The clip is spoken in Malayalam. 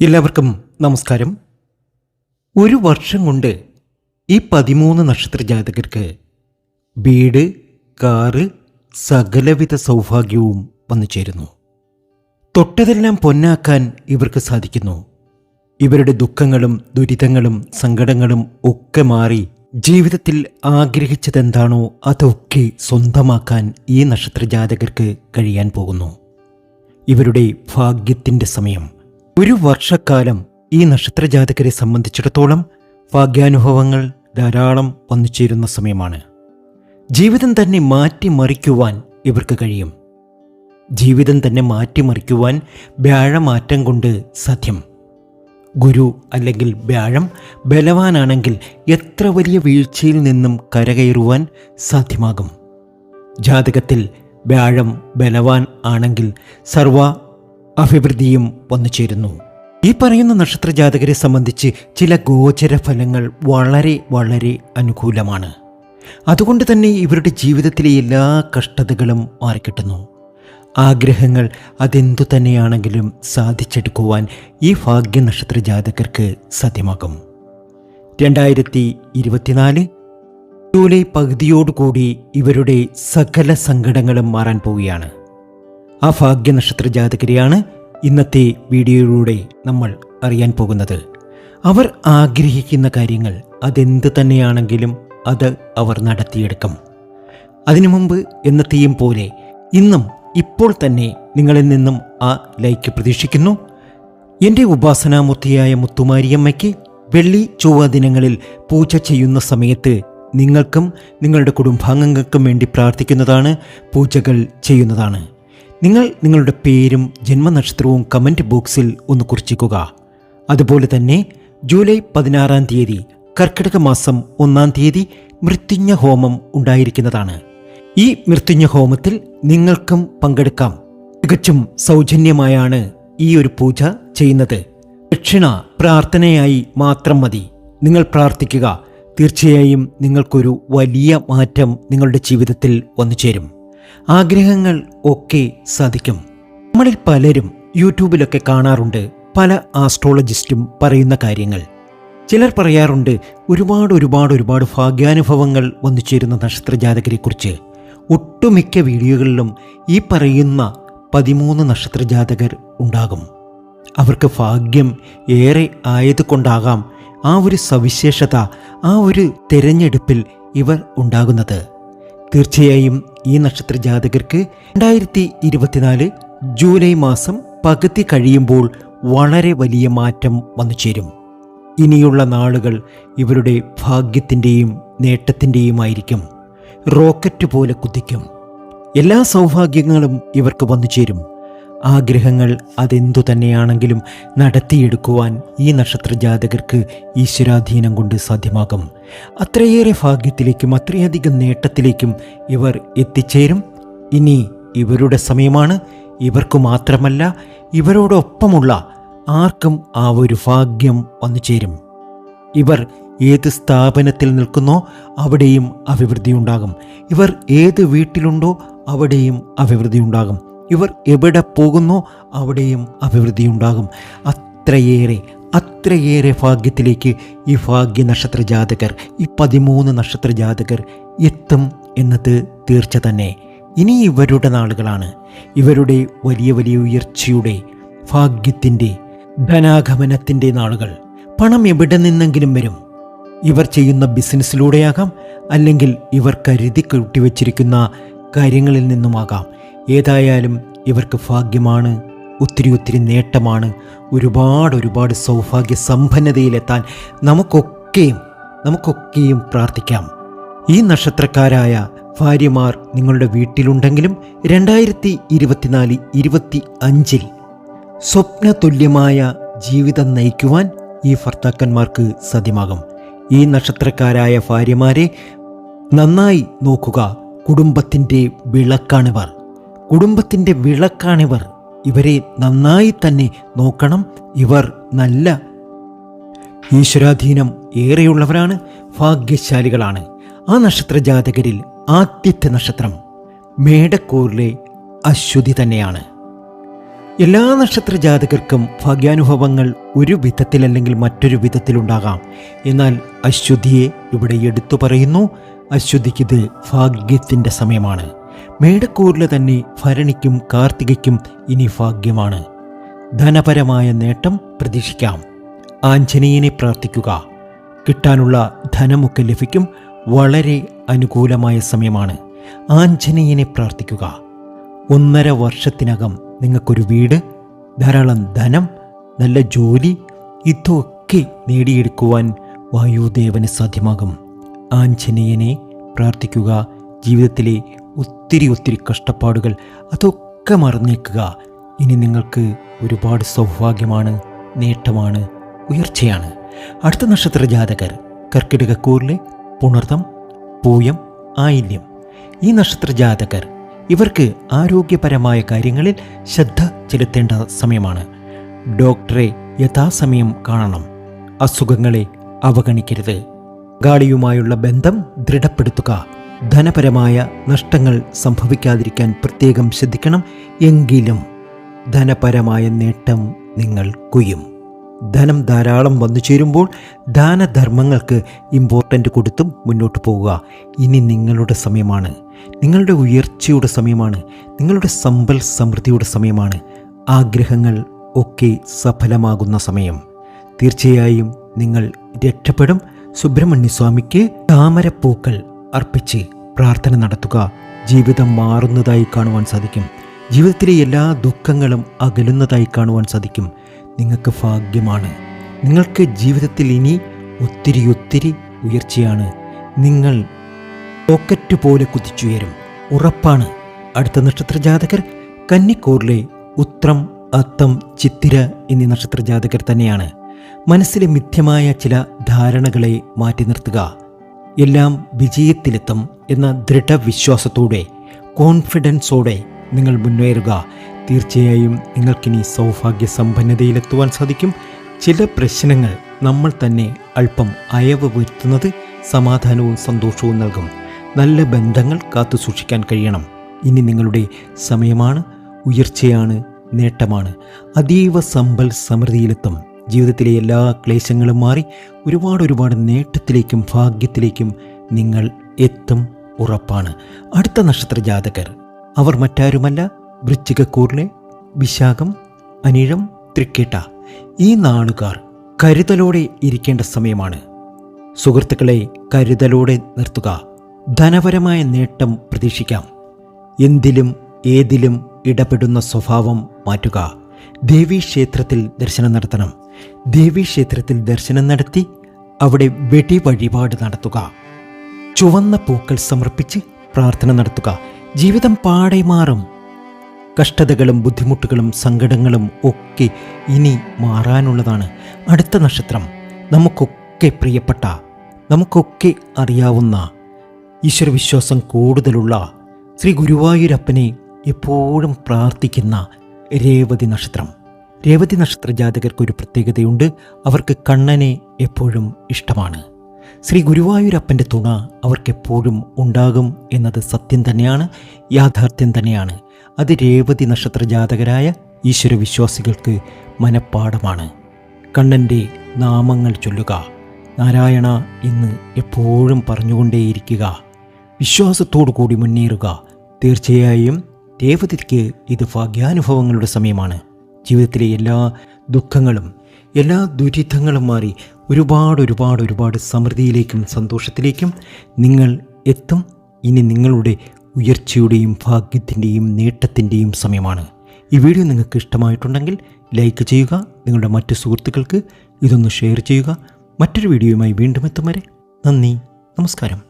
എല്ലാവർക്കും നമസ്കാരം. ഒരു വർഷം കൊണ്ട് ഈ പതിമൂന്ന് നക്ഷത്ര ജാതകർക്ക് വീട് കാറ് സകലവിധ സൗഭാഗ്യവും വന്നു ചേരുന്നു. തൊട്ടതെല്ലാം പൊന്നാക്കാൻ ഇവർക്ക് സാധിക്കുന്നു. ഇവരുടെ ദുഃഖങ്ങളും ദുരിതങ്ങളും സങ്കടങ്ങളും ഒക്കെ മാറി ജീവിതത്തിൽ ആഗ്രഹിച്ചതെന്താണോ അതൊക്കെ സ്വന്തമാക്കാൻ ഈ നക്ഷത്ര ജാതകർക്ക് കഴിയാൻ പോകുന്നു. ഇവരുടെ ഭാഗ്യത്തിന്റെ സമയം ഒരു വർഷക്കാലം ഈ നക്ഷത്രജാതകരെ സംബന്ധിച്ചിടത്തോളം ഭാഗ്യാനുഭവങ്ങൾ ധാരാളം വന്നു ചേരുന്ന സമയമാണ്. ജീവിതം തന്നെ മാറ്റിമറിക്കുവാൻ ഇവർക്ക് കഴിയും. ജീവിതം തന്നെ മാറ്റിമറിക്കുവാൻ വ്യാഴമാറ്റം കൊണ്ട് സാധ്യം. ഗുരു അല്ലെങ്കിൽ വ്യാഴം ബലവാനാണെങ്കിൽ എത്ര വലിയ വീഴ്ചയിൽ നിന്നും കരകയറുവാൻ സാധ്യമാകും. ജാതകത്തിൽ വ്യാഴം ബലവാൻ ആണെങ്കിൽ സർവ അഭിവൃദ്ധിയും വന്നു ചേരുന്നു. ഈ പറയുന്ന നക്ഷത്ര ജാതകരെ സംബന്ധിച്ച് ചില ഗോചര ഫലങ്ങൾ വളരെ വളരെ അനുകൂലമാണ്. അതുകൊണ്ട് തന്നെ ഇവരുടെ ജീവിതത്തിലെ എല്ലാ കഷ്ടതകളും മാറിക്കിട്ടുന്നു. ആഗ്രഹങ്ങൾ അതെന്തു തന്നെയാണെങ്കിലും സാധിച്ചെടുക്കുവാൻ ഈ ഭാഗ്യ നക്ഷത്ര ജാതകർക്ക് സാധ്യമാകും. രണ്ടായിരത്തി ഇരുപത്തിനാല് ജൂലൈ പകുതിയോടുകൂടി ഇവരുടെ സകല സങ്കടങ്ങളും മാറാൻ പോവുകയാണ്. ആ ഭാഗ്യ നക്ഷത്ര ജാതകരെയാണ് ഇന്നത്തെ വീഡിയോയിലൂടെ നമ്മൾ അറിയാൻ പോകുന്നത് അവർ ആഗ്രഹിക്കുന്ന കാര്യങ്ങൾ അതെന്ത് തന്നെയാണെങ്കിലും അത് അവർ നടത്തിയെടുക്കും. അതിനു മുമ്പ് എന്നത്തെയും പോലെ ഇന്നും ഇപ്പോൾ തന്നെ നിങ്ങളിൽ നിന്നും ആ ലൈക്ക് പ്രതീക്ഷിക്കുന്നു. എന്റെ ഉപാസനാമൂർത്തിയായ മുത്തുമാരിയമ്മയ്ക്ക് വെള്ളി ചൊവ്വ ദിനങ്ങളിൽ പൂജ ചെയ്യുന്ന സമയത്ത് നിങ്ങൾക്കും നിങ്ങളുടെ കുടുംബാംഗങ്ങൾക്കും വേണ്ടി പ്രാർത്ഥിക്കുന്നതാണ് പൂജകൾ ചെയ്യുന്നതാണ്. നിങ്ങൾ നിങ്ങളുടെ പേരും ജന്മനക്ഷത്രവും കമന്റ് ബോക്സിൽ ഒന്ന് കുറിച്ചിക്കുക. അതുപോലെ തന്നെ ജൂലൈ പതിനാറാം തീയതി കർക്കിടക മാസം ഒന്നാം തീയതി മൃത്യുഞ്ഞ ഹോമം ഉണ്ടായിരിക്കുന്നതാണ്. ഈ മൃത്യുഞ്ഞ ഹോമത്തിൽ നിങ്ങൾക്കും പങ്കെടുക്കാം. തികച്ചും സൗജന്യമായാണ് ഈ ഒരു പൂജ ചെയ്യുന്നത്. ദക്ഷിണ പ്രാർത്ഥനയായി മാത്രം മതി. നിങ്ങൾ പ്രാർത്ഥിക്കുക. തീർച്ചയായും നിങ്ങൾക്കൊരു വലിയ മാറ്റം നിങ്ങളുടെ ജീവിതത്തിൽ വന്നു ചേരും ആഗ്രഹങ്ങൾ ഒക്കെ സാധിക്കും. നമ്മളിൽ പലരും യൂട്യൂബിലൊക്കെ കാണാറുണ്ട് പല ആസ്ട്രോളജിസ്റ്റും പറയുന്ന കാര്യങ്ങൾ. ചിലർ പറയാറുണ്ട് ഒരുപാട് ഒരുപാട് ഒരുപാട് ഭാഗ്യാനുഭവങ്ങൾ വന്നു ചേരുന്ന നക്ഷത്രജാതകരെക്കുറിച്ച്. ഒട്ടുമിക്ക വീഡിയോകളിലും ഈ പറയുന്ന പതിമൂന്ന് നക്ഷത്രജാതകർ ഉണ്ടാകും. അവർക്ക് ഭാഗ്യം ഏറെ ആയതുകൊണ്ടാകാം ആ ഒരു സവിശേഷത ആ ഒരു തിരഞ്ഞെടുപ്പിൽ ഇവർ ഉണ്ടാകുന്നത്. തീർച്ചയായും ഈ നക്ഷത്ര ജാതകർക്ക് രണ്ടായിരത്തി ഇരുപത്തിനാല് ജൂലൈ മാസം പകുതി കഴിയുമ്പോൾ വളരെ വലിയ മാറ്റം വന്നു ചേരും. ഇനിയുള്ള നാളുകൾ ഇവരുടെ ഭാഗ്യത്തിന്റെയും നേട്ടത്തിന്റെയുമായിരിക്കും. റോക്കറ്റ് പോലെ കുതിക്കും. എല്ലാ സൗഭാഗ്യങ്ങളും ഇവർക്ക് വന്നു ചേരും. ആഗ്രഹങ്ങൾ അതെന്തു തന്നെയാണെങ്കിലും നടത്തിയെടുക്കുവാൻ ഈ നക്ഷത്ര ജാതകർക്ക് ഈശ്വരാധീനം കൊണ്ട് സാധ്യമാകും. അത്രയേറെ ഭാഗ്യത്തിലേക്കും അത്രയധികം നേട്ടത്തിലേക്കും ഇവർ എത്തിച്ചേരും. ഇനി ഇവരുടെ സമയമാണ്. ഇവർക്ക് മാത്രമല്ല ഇവരോടൊപ്പമുള്ള ആർക്കും ആ ഒരു ഭാഗ്യം വന്നു ചേരും. ഇവർ ഏത് സ്ഥാപനത്തിൽ നിൽക്കുന്നോ അവിടെയും അഭിവൃദ്ധി ഉണ്ടാകും ഇവർ ഏത് വീട്ടിലുണ്ടോ അവിടെയും അഭിവൃദ്ധി ഉണ്ടാകും ഇവർ എവിടെ പോകുന്നോ അവിടെയും അഭിവൃദ്ധി ഉണ്ടാകും അത്രയേറെ അത്രയേറെ ഭാഗ്യത്തിലേക്ക് ഈ ഭാഗ്യ നക്ഷത്ര ജാതകർ ഈ പതിമൂന്ന് നക്ഷത്ര ജാതകർ എത്തും എന്നത് തീർച്ച തന്നെ. ഇനി ഇവരുടെ നാളുകളാണ്. ഇവരുടെ വലിയ വലിയ ഉയർച്ചയുടെ ഭാഗ്യത്തിന്റെ ധനാഗമനത്തിന്റെ നാളുകൾ. പണം എവിടെ നിന്നെങ്കിലും വരും. ഇവർ ചെയ്യുന്ന ബിസിനസ്സിലൂടെയാകാം അല്ലെങ്കിൽ ഇവർ കരുതി കൂട്ടിവെച്ചിരിക്കുന്ന കാര്യങ്ങളിൽ നിന്നുമാകാം. ഏതായാലും ഇവർക്ക് ഭാഗ്യമാണ് ഒത്തിരി ഒത്തിരി നേട്ടമാണ് ഒരുപാട് ഒരുപാട് സൗഭാഗ്യ സമ്പന്നതയിലെത്താൻ നമുക്കൊക്കെയും നമുക്കൊക്കെയും പ്രാർത്ഥിക്കാം. ഈ നക്ഷത്രക്കാരായ ഭാര്യമാർ നിങ്ങളുടെ വീട്ടിലുണ്ടെങ്കിലും രണ്ടായിരത്തി ഇരുപത്തിനാല് ഇരുപത്തി അഞ്ചിൽ സ്വപ്നതുല്യമായ ജീവിതം നയിക്കുവാൻ ഈ ഭർത്താക്കന്മാർക്ക് സാധ്യമാകും. ഈ നക്ഷത്രക്കാരായ ഭാര്യമാരെ നന്നായി നോക്കുക കുടുംബത്തിന്റെ വിളക്കാണിവർ കുടുംബത്തിന്റെ വിളക്കാണിവർ. ഇവരെ നന്നായി തന്നെ നോക്കണം. ഇവർ നല്ല ഈശ്വരാധീനം ഏറെയുള്ളവരാണ് ഭാഗ്യശാലികളാണ്. ആ നക്ഷത്ര ജാതകരിൽ ആദ്യത്തെ നക്ഷത്രം മേടക്കൂറിലെ അശ്വതി തന്നെയാണ്. എല്ലാ നക്ഷത്ര ജാതകർക്കും ഭാഗ്യാനുഭവങ്ങൾ ഒരു വിധത്തിലല്ലെങ്കിൽ മറ്റൊരു വിധത്തിലുണ്ടാകാം എന്നാൽ അശ്വതിയെ ഇവിടെ എടുത്തു പറയുന്നു. അശ്വതിക്കിത് ഭാഗ്യത്തിന്റെ സമയമാണ്. മേടക്കൂറിലെ തന്നെ ഭരണിക്കും കാർത്തികയ്ക്കും ഇനി ഭാഗ്യമാണ്. ധനപരമായ നേട്ടം പ്രതീക്ഷിക്കാം. ആഞ്ജനേയനെ പ്രാർത്ഥിക്കുക. കിട്ടാനുള്ള ധനമൊക്കെ ലഭിക്കും. വളരെ അനുകൂലമായ സമയമാണ്. ആഞ്ജനേയനെ പ്രാർത്ഥിക്കുക. ഒന്നര വർഷത്തിനകം നിങ്ങൾക്കൊരു വീട് ധാരാളം ധനം നല്ല ജോലി ഇതൊക്കെ നേടിയെടുക്കുവാൻ വായുദേവന് സാധ്യമാകും. ആഞ്ജനേയനെ പ്രാർത്ഥിക്കുക. ജീവിതത്തിലെ ഒത്തിരി ഒത്തിരി കഷ്ടപ്പാടുകൾ അതൊക്കെ മറന്നേക്കുക. ഇനി നിങ്ങൾക്ക് ഒരുപാട് സൗഭാഗ്യമാണ് നേട്ടമാണ് ഉയർച്ചയാണ്. അടുത്ത നക്ഷത്ര ജാതകർ കർക്കിടകക്കൂറിലെ പുണർതം പൂയം ആയില്യം. ഈ നക്ഷത്ര ജാതകർ ഇവർക്ക് ആരോഗ്യപരമായ കാര്യങ്ങളിൽ ശ്രദ്ധ ചെലുത്തേണ്ട സമയമാണ്. ഡോക്ടറെ യഥാസമയം കാണണം. അസുഖങ്ങളെ അവഗണിക്കരുത്. പങ്കാളിയുമായുള്ള ബന്ധം ദൃഢപ്പെടുത്തുക. ധനപരമായ നഷ്ടങ്ങൾ സംഭവിക്കാതിരിക്കാൻ പ്രത്യേകം ശ്രദ്ധിക്കണം എങ്കിലും ധനപരമായ നേട്ടം നിങ്ങൾ കൊയ്യും. ധനം ധാരാളം വന്നു ചേരുമ്പോൾ ദാനധർമ്മങ്ങൾക്ക് ഇമ്പോർട്ടന്റ് കൊടുത്തും മുന്നോട്ട് പോവുക. ഇനി നിങ്ങളുടെ സമയമാണ്. നിങ്ങളുടെ ഉയർച്ചയുടെ സമയമാണ്. നിങ്ങളുടെ സമ്പൽ സമൃദ്ധിയുടെ സമയമാണ്. ആഗ്രഹങ്ങൾ ഒക്കെ സഫലമാകുന്ന സമയം. തീർച്ചയായും നിങ്ങൾ രക്ഷപ്പെടും. സുബ്രഹ്മണ്യ സ്വാമിക്ക് താമരപ്പൂക്കൾ അർപ്പിച്ച് പ്രാർത്ഥന നടത്തുക. ജീവിതം മാറുന്നതായി കാണുവാൻ സാധിക്കും. ജീവിതത്തിലെ എല്ലാ ദുഃഖങ്ങളും അകലുന്നതായി കാണുവാൻ സാധിക്കും. നിങ്ങൾക്ക് ഭാഗ്യമാണ്. നിങ്ങൾക്ക് ജീവിതത്തിൽ ഇനി ഒത്തിരി ഒത്തിരി ഉയർച്ചയാണ്. നിങ്ങൾ റോക്കറ്റ് പോലെ കുതിച്ചുയരും. ഉറപ്പാണ്. അടുത്ത നക്ഷത്ര ജാതകർ കന്നിക്കൂറിലെ ഉത്രം അത്തം ചിത്തിര എന്നീ നക്ഷത്ര ജാതകർ തന്നെയാണ്. മനസ്സിലെ മിഥ്യമായ ചില ധാരണകളെ മാറ്റി നിർത്തുക. എല്ലാം വിജയത്തിലെത്തും എന്ന ദൃഢവിശ്വാസത്തോടെ കോൺഫിഡൻസോടെ നിങ്ങൾ മുന്നേറുക. തീർച്ചയായും നിങ്ങൾക്കിനി സൗഭാഗ്യ സമ്പന്നതയിലെത്തുവാൻ സാധിക്കും. ചില പ്രശ്നങ്ങൾ നമ്മൾ തന്നെ അല്പം അയവ് വരുത്തുന്നത് സമാധാനവും സന്തോഷവും നൽകും. നല്ല ബന്ധങ്ങൾ കാത്തു സൂക്ഷിക്കാൻ കഴിയണം. ഇനി നിങ്ങളുടെ സമയമാണ് ഉയർച്ചയാണ് നേട്ടമാണ്. അതീവ സമ്പൽ സമൃദ്ധിയിലെത്തും. ജീവിതത്തിലെ എല്ലാ ക്ലേശങ്ങളും മാറി ഒരുപാട് ഒരുപാട് നേട്ടത്തിലേക്കും ഭാഗ്യത്തിലേക്കും നിങ്ങൾ എത്തും ഉറപ്പാണ്. അടുത്ത നക്ഷത്ര ജാതകർ. അവർ മറ്റാരുമല്ല. വൃശ്ചികക്കൂറിലെ വിശാഖം അനിഴം തൃക്കേട്ട. ഈ നാളുകാർ കരുതലോടെ ഇരിക്കേണ്ട സമയമാണ്. സുഹൃത്തുക്കളെ കരുതലോടെ നിർത്തുക. ധനപരമായ നേട്ടം പ്രതീക്ഷിക്കാം. എന്തിലും ഏതിലും ഇടപെടുന്ന സ്വഭാവം മാറ്റുക. ദേവീക്ഷേത്രത്തിൽ ദർശനം നടത്തണം. ദേവീക്ഷേത്രത്തിൽ ദർശനം നടത്തി അവിടെ വെടി വഴിപാട് നടത്തുക. ചുവന്ന പൂക്കൾ സമർപ്പിച്ച് പ്രാർത്ഥന നടത്തുക. ജീവിതം പാടെ മാറും. കഷ്ടതകളും ബുദ്ധിമുട്ടുകളും സങ്കടങ്ങളും ഒക്കെ ഇനി മാറാനുള്ളതാണ് അടുത്ത നക്ഷത്രം. നമുക്കൊക്കെ പ്രിയപ്പെട്ട നമുക്കൊക്കെ അറിയാവുന്ന ഈശ്വരവിശ്വാസം കൂടുതലുള്ള ശ്രീ ഗുരുവായൂരപ്പനെ എപ്പോഴും പ്രാർത്ഥിക്കുന്ന രേവതി നക്ഷത്രം. രേവതി നക്ഷത്ര ജാതകർക്ക് ഒരു പ്രത്യേകതയുണ്ട്. അവർക്ക് കണ്ണനെ എപ്പോഴും ഇഷ്ടമാണ്. ശ്രീ ഗുരുവായൂരപ്പന്റെ തുണ അവർക്കെപ്പോഴും ഉണ്ടാകും എന്നത് സത്യം തന്നെയാണ് യാഥാർത്ഥ്യം തന്നെയാണ്. അത് രേവതി നക്ഷത്ര ജാതകരായ ഈശ്വരവിശ്വാസികൾക്ക് മനഃപ്പാഠമാണ്. കണ്ണന്റെ നാമങ്ങൾ ചൊല്ലുക നാരായണ എന്ന് എപ്പോഴും പറഞ്ഞുകൊണ്ടേയിരിക്കുക വിശ്വാസത്തോടു കൂടി മുന്നേറുക. തീർച്ചയായും രേവതിക്ക് ഇത് ഭാഗ്യാനുഭവങ്ങളുടെ സമയമാണ്. ജീവിതത്തിലെ എല്ലാ ദുഃഖങ്ങളും എല്ലാ ദുരിതങ്ങളും മാറി ഒരുപാട് ഒരുപാട് ഒരുപാട് സമൃദ്ധിയിലേക്കും സന്തോഷത്തിലേക്കും നിങ്ങൾ എത്തും. ഇനി നിങ്ങളുടെ ഉയർച്ചയുടെയും ഭാഗ്യത്തിന്റെയും നേട്ടത്തിന്റെയും സമയമാണ്. ഈ വീഡിയോ നിങ്ങൾക്ക് ഇഷ്ടമായിട്ടുണ്ടെങ്കിൽ ലൈക്ക് ചെയ്യുക നിങ്ങളുടെ മറ്റ് സുഹൃത്തുക്കൾക്ക് ഇതൊന്ന് ഷെയർ ചെയ്യുക. മറ്റൊരു വീഡിയോയുമായി വീണ്ടും എത്തും വരെ നന്ദി നമസ്കാരം.